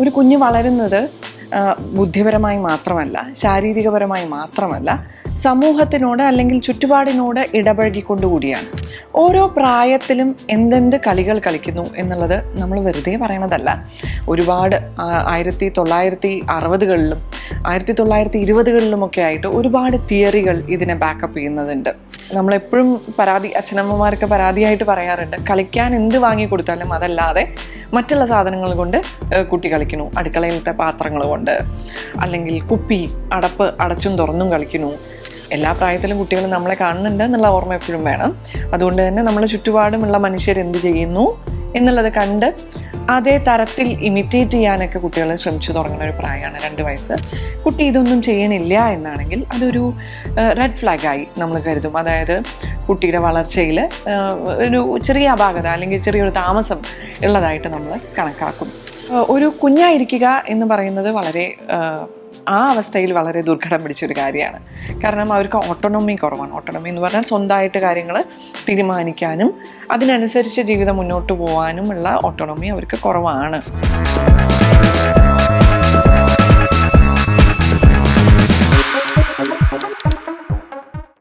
ഒരു കുഞ്ഞ് വളരുന്നത് ബുദ്ധിപരമായി മാത്രമല്ല ശാരീരികപരമായി മാത്രമല്ല സമൂഹത്തിനോട് അല്ലെങ്കിൽ ചുറ്റുപാടിനോട് ഇടപഴകിക്കൊണ്ടുകൂടിയാണ്. ഓരോ പ്രായത്തിലും എന്തെന്ത് കളികൾ കളിക്കുന്നു എന്നുള്ളത് നമ്മൾ വെറുതെ പറയണതല്ല. ഒരുപാട് ആയിരത്തി തൊള്ളായിരത്തി അറുപതുകളിലും ആയിരത്തി തൊള്ളായിരത്തി ഇരുപതുകളിലുമൊക്കെ ആയിട്ട് ഒരുപാട് തിയറികൾ ഇതിനെ ബാക്കപ്പ് ചെയ്യുന്നതുണ്ട്. നമ്മളെപ്പോഴും പരാതി അച്ഛനമ്മമാർക്ക് പരാതിയായിട്ട് പറയാറുണ്ട്. കളിക്കാൻ എന്ത് വാങ്ങി കൊടുത്താലും അതല്ലാതെ മറ്റുള്ള സാധനങ്ങൾ കൊണ്ട് കുട്ടി കളിക്കുന്നു. അടുക്കളയിലത്തെ പാത്രങ്ങൾ കൊണ്ട് അല്ലെങ്കിൽ കുപ്പി അടപ്പ് അടച്ചും തുറന്നും കളിക്കുന്നു. എല്ലാ പ്രായത്തിലും കുട്ടികൾ നമ്മളെ കാണുന്നുണ്ട് എന്നുള്ള ഓർമ്മ എപ്പോഴും വേണം. അതുകൊണ്ട് തന്നെ നമ്മളെ ചുറ്റുപാടുമുള്ള മനുഷ്യർ എന്ത് ചെയ്യുന്നു എന്നുള്ളത് കണ്ട് അതേ തരത്തിൽ ഇമിറ്റേറ്റ് ചെയ്യാനൊക്കെ കുട്ടികൾ ശ്രമിച്ചു തുടങ്ങുന്ന ഒരു പ്രായമാണ് രണ്ട് വയസ്സ്. കുട്ടി ഇതൊന്നും ചെയ്യണില്ല എന്നാണെങ്കിൽ അതൊരു റെഡ് ഫ്ലാഗായി നമ്മൾ കരുതും. അതായത് കുട്ടിയുടെ വളർച്ചയിൽ ഒരു ചെറിയ അപാകത അല്ലെങ്കിൽ ചെറിയൊരു താമസം ഉള്ളതായിട്ട് നമ്മൾ കണക്കാക്കും. ഒരു കുഞ്ഞായിരിക്കുക എന്ന് പറയുന്നത് വളരെ ആ അവസ്ഥയിൽ വളരെ ദുർഘടം പിടിച്ചൊരു കാര്യമാണ്. കാരണം അവർക്ക് ഓട്ടോണമി കുറവാണ്. ഓട്ടോണമി എന്ന് പറഞ്ഞാൽ സ്വന്തമായിട്ട് കാര്യങ്ങൾ തീരുമാനിക്കാനും അതിനനുസരിച്ച് ജീവിതം മുന്നോട്ട് പോകാനുമുള്ള ഓട്ടോണമി അവർക്ക് കുറവാണ്.